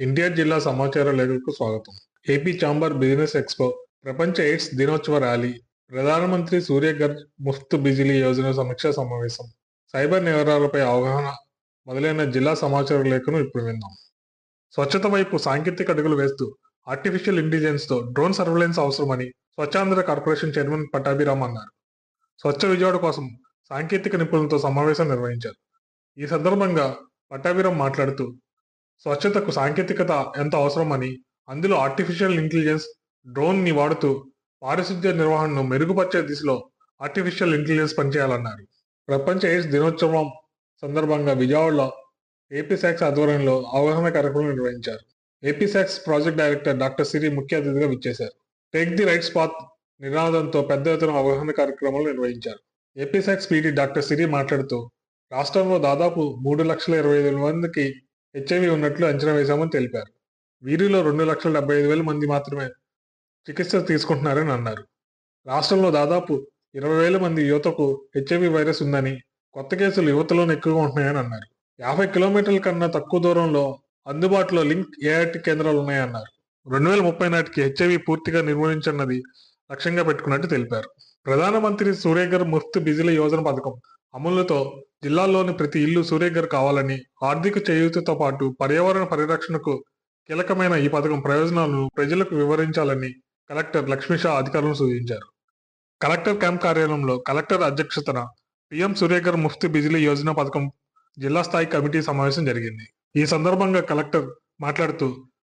ఎన్టీఆర్ జిల్లా సమాచార లేఖకు స్వాగతం. ఏపీ చాంబర్ బిజినెస్ ఎక్స్పో ప్రపంచ ఎయిడ్స్ దినోత్సవ ర్యాలీ ప్రధానమంత్రి సూర్యఘర్ ముఫ్త్ బిజిలీ యోజన సమీక్షా సమావేశం సైబర్ నేరాలపై అవగాహన మొదలైన జిల్లా సమాచార లేఖను ఇప్పుడు విందాం. స్వచ్ఛత వైపు సాంకేతిక అడుగులు వేస్తూ ఆర్టిఫిషియల్ ఇంటెలిజెన్స్తో డ్రోన్ సర్వేలెన్స్ అవసరమని స్వచ్ఛాంధ్ర కార్పొరేషన్ చైర్మన్ పటాభిరామ్ అన్నారు. స్వచ్ఛ విజయవాడ కోసం సాంకేతిక నిపుణులతో సమావేశం నిర్వహించారు. ఈ సందర్భంగా పట్టాభిరామ్ మాట్లాడుతూ స్వచ్ఛతకు సాంకేతికత ఎంత అవసరమని అందులో ఆర్టిఫిషియల్ ఇంటెలిజెన్స్ డ్రోన్ని వాడుతూ పారిశుద్ధ్య నిర్వహణను మెరుగుపరిచే దిశలో ఆర్టిఫిషియల్ ఇంటెలిజెన్స్ పనిచేయాలన్నారు. ప్రపంచ ఎయిడ్స్ దినోత్సవం సందర్భంగా విజయవాడలో ఏపీ శాక్స్ ఆధ్వర్యంలో అవగాహన కార్యక్రమం నిర్వహించారు. ఏపీ శాక్స్ ప్రాజెక్ట్ డైరెక్టర్ డాక్టర్ సిరి ముఖ్య అతిథిగా విచ్చేశారు. టేక్ ది రైట్స్ పాత్ నినాదంతో పెద్ద ఎత్తున అవగాహన కార్యక్రమాలు నిర్వహించారు. ఏపీ శాక్స్ పీడీ డాక్టర్ సిరి మాట్లాడుతూ రాష్ట్రంలో దాదాపు మూడు లక్షల ఇరవై ఐదు మందికి హెచ్ఐవి ఉన్నట్లు అంచనా వేశామని తెలిపారు. వీరిలో రెండు లక్షల డెబ్బై ఐదు వేల మంది మాత్రమే చికిత్స తీసుకుంటున్నారని అన్నారు. రాష్ట్రంలో దాదాపు ఇరవై వేల మంది యువతకు హెచ్ఐవి వైరస్ ఉందని కొత్త కేసులు యువతలోనే ఎక్కువగా ఉంటున్నాయని అన్నారు. యాభై కిలోమీటర్ల కన్నా తక్కువ దూరంలో అందుబాటులో లింక్ ఏఐటి కేంద్రాలు ఉన్నాయన్నారు. రెండు వేల ముప్పై నాటికి హెచ్ఐవి పూర్తిగా నిర్మూలించన్నది లక్ష్యంగా పెట్టుకున్నట్టు తెలిపారు. ప్రధానమంత్రి సూర్యగర్ ముఫ్త్ బిజిలీ యోజన పథకం అమలుతో జిల్లాల్లోని ప్రతి ఇల్లు సూర్యగర్ కావాలని ఆర్థిక చేయూతతో పాటు పర్యావరణ పరిరక్షణకు కీలకమైన ఈ పథకం ప్రయోజనాలను ప్రజలకు వివరించాలని కలెక్టర్ లక్ష్మీషా అధికారులను సూచించారు. కలెక్టర్ క్యాంప్ కార్యాలయంలో కలెక్టర్ అధ్యక్షతన పిఎం సూర్యగర్ ముఫ్త్ బిజిలీ యోజన పథకం జిల్లా స్థాయి కమిటీ సమావేశం జరిగింది. ఈ సందర్భంగా కలెక్టర్ మాట్లాడుతూ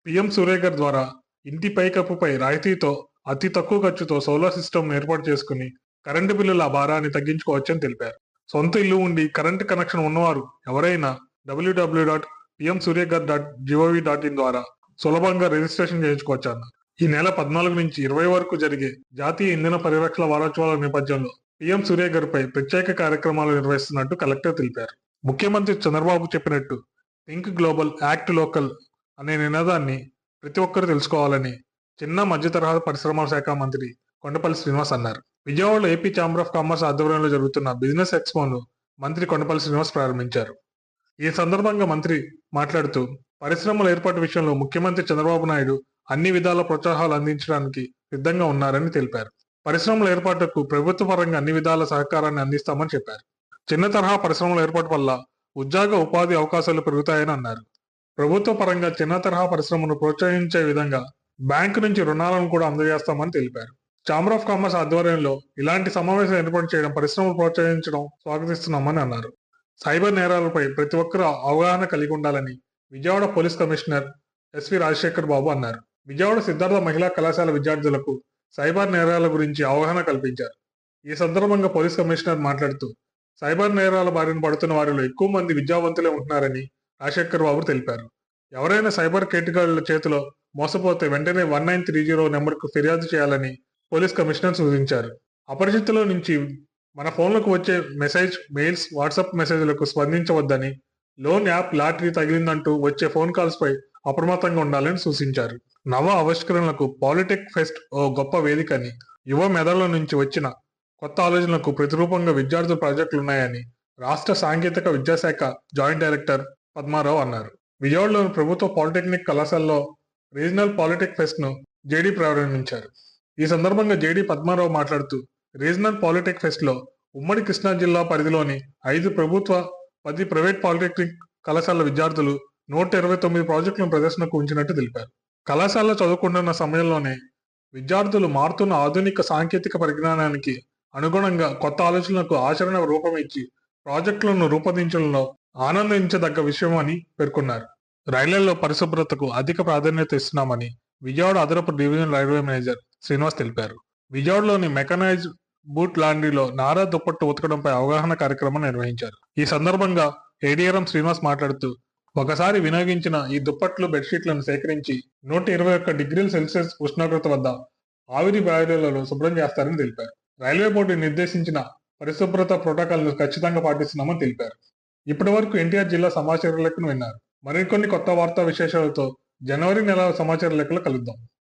పిఎం సూర్యగర్ ద్వారా ఇంటి పైకప్పుపై రాయితీతో అతి తక్కువ ఖర్చుతో సోలార్ సిస్టమ్ ఏర్పాటు చేసుకుని కరెంటు బిల్లుల భారాన్ని తగ్గించుకోవచ్చని తెలిపారు. సొంత ఇల్లు ఉండి కరెంటు కనెక్షన్ ఉన్నవారు ఎవరైనా W W dot PM Suryaghar dot gov dot in ద్వారా సులభంగా రిజిస్ట్రేషన్ చేయించుకోవచ్చు అన్నారు ఈ నెల పద్నాలుగు నుంచి ఇరవై వరకు జరిగే జాతీయ ఇంధన పరిరక్షణ వారోత్సవాల నేపథ్యంలో పిఎం సూర్యఘర్ పై ప్రత్యేక కార్యక్రమాలు నిర్వహిస్తున్నట్టు కలెక్టర్ తెలిపారు. ముఖ్యమంత్రి చంద్రబాబు చెప్పినట్టు థింక్ గ్లోబల్ యాక్ట్ లోకల్ అనే నినాదాన్ని ప్రతి ఒక్కరూ తెలుసుకోవాలని చిన్న మధ్య తరహా పరిశ్రమల శాఖ మంత్రి కొండపల్లి శ్రీనివాస్ అన్నారు. విజయవాడలో ఏపీ ఛాంబర్ ఆఫ్ కామర్స్ ఆధ్వర్యంలో జరుగుతున్న బిజినెస్ ఎక్స్పోను మంత్రి కొండపల్లి శ్రీనివాస్ ప్రారంభించారు. ఈ సందర్భంగా మంత్రి మాట్లాడుతూ పరిశ్రమల ఏర్పాటు విషయంలో ముఖ్యమంత్రి చంద్రబాబు నాయుడు అన్ని విధాల ప్రోత్సాహాలు అందించడానికి సిద్ధంగా ఉన్నారని తెలిపారు. పరిశ్రమల ఏర్పాటుకు ప్రభుత్వ పరంగా అన్ని విధాల సహకారాన్ని అందిస్తామని చెప్పారు. చిన్న తరహా పరిశ్రమల ఏర్పాటు వల్ల ఉద్యోగ ఉపాధి అవకాశాలు పెరుగుతాయని అన్నారు. ప్రభుత్వ పరంగా చిన్న తరహా పరిశ్రమను ప్రోత్సహించే విధంగా బ్యాంకు నుంచి రుణాలను కూడా అందజేస్తామని తెలిపారు. ఛాంబర్ ఆఫ్ కామర్స్ ఆధ్వర్యంలో ఇలాంటి సమావేశం ఏర్పాటు చేయడం పరిశ్రమలు ప్రోత్సహించడం స్వాగతిస్తున్నామని అన్నారు. సైబర్ నేరాలపై ప్రతి ఒక్కరూ అవగాహన కలిగి ఉండాలని Vijayawada police commissioner SV Rajasekhar Babu అన్నారు. విజయవాడ సిద్ధార్థ మహిళా కళాశాల విద్యార్థులకు సైబర్ నేరాల గురించి అవగాహన కల్పించారు. ఈ సందర్భంగా పోలీస్ కమిషనర్ మాట్లాడుతూ సైబర్ నేరాల బారిన పడుతున్న వారిలో ఎక్కువ మంది విద్యావంతులే ఉంటున్నారని రాజశేఖర్ బాబు తెలిపారు. ఎవరైనా సైబర్ కేటగాళ్ళ చేతిలో మోసపోతే వెంటనే వన్ నైన్ త్రీ జీరో నెంబర్కు ఫిర్యాదు చేయాలని పోలీస్ కమిషనర్ సూచించారు. అపరిచితుల నుంచి మన ఫోన్లకు వచ్చే మెసేజ్ మెయిల్స్ వాట్సాప్ మెసేజ్లకు స్పందించవద్దని లోన్ యాప్ లాటరీ తగిలిందంటూ వచ్చే ఫోన్ కాల్స్పై అప్రమత్తంగా ఉండాలని సూచించారు. నవ ఆవిష్కరణలకు పాలిటెక్ ఫెస్ట్ ఓ గొప్ప వేదికని యువ మెదడుల నుంచి వచ్చిన కొత్త ఆలోచనలకు ప్రతిరూపంగా విద్యార్థుల ప్రాజెక్టులు ఉన్నాయని రాష్ట్ర సాంకేతిక విద్యాశాఖ జాయింట్ డైరెక్టర్ పద్మారావు అన్నారు. విజయవాడలోని ప్రభుత్వ పాలిటెక్నిక్ కళాశాలలో రీజనల్ పాలిటెక్ ఫెస్ట్ను జేడీ ప్రారంభించారు. ఈ సందర్భంగా జేడీ పద్మారావు మాట్లాడుతూ రీజనల్ పాలిటెక్ ఫెస్ట్లో ఉమ్మడి కృష్ణా జిల్లా పరిధిలోని ఐదు ప్రభుత్వ పది ప్రైవేట్ పాలిటెక్నిక్ కళాశాల విద్యార్థులు నూట ఇరవై తొమ్మిది ప్రాజెక్టులను ప్రదర్శనకు ఉంచినట్టు తెలిపారు. కళాశాలలో చదువుకుంటున్న సమయంలోనే విద్యార్థులు మారుతున్న ఆధునిక సాంకేతిక పరిజ్ఞానానికి అనుగుణంగా కొత్త ఆలోచనలకు ఆచరణ రూపం ఇచ్చి ప్రాజెక్టులను రూపొందించడంలో ఆనందించదగ్గ విషయం అని పేర్కొన్నారు. రైళ్ళలో పరిశుభ్రతకు అధిక ప్రాధాన్యత ఇస్తున్నామని విజయవాడ అదనపు డివిజన్ రైల్వే మేనేజర్ శ్రీనివాస్ తెలిపారు. విజయవాడలోని మెకనైజ్ బూట్ లాండ్రీలో నారా దుప్పట్టు ఉతకడంపై అవగాహన కార్యక్రమం నిర్వహించారు. ఈ సందర్భంగా ఏడీఆర్ఎం శ్రీనివాస్ మాట్లాడుతూ ఒకసారి వినియోగించిన ఈ దుప్పట్లు బెడ్షీట్లను సేకరించి నూట ఇరవై ఒక్క డిగ్రీల సెల్సియస్ ఉష్ణోగ్రత వద్ద ఆవిరి బాయిలర్లలో శుభ్రం చేస్తారని తెలిపారు. రైల్వే బోర్డు నిర్దేశించిన పరిశుభ్రత ప్రోటోకాల్ను ఖచ్చితంగా పాటిస్తున్నామని తెలిపారు. ఇప్పటి వరకు ఎన్టీఆర్ జిల్లా సమాచారాలకు విన్నారు. మరికొన్ని కొత్త వార్తా విశేషాలతో జనవరి నెల సమాచార లెక్కలు కలుద్దాం.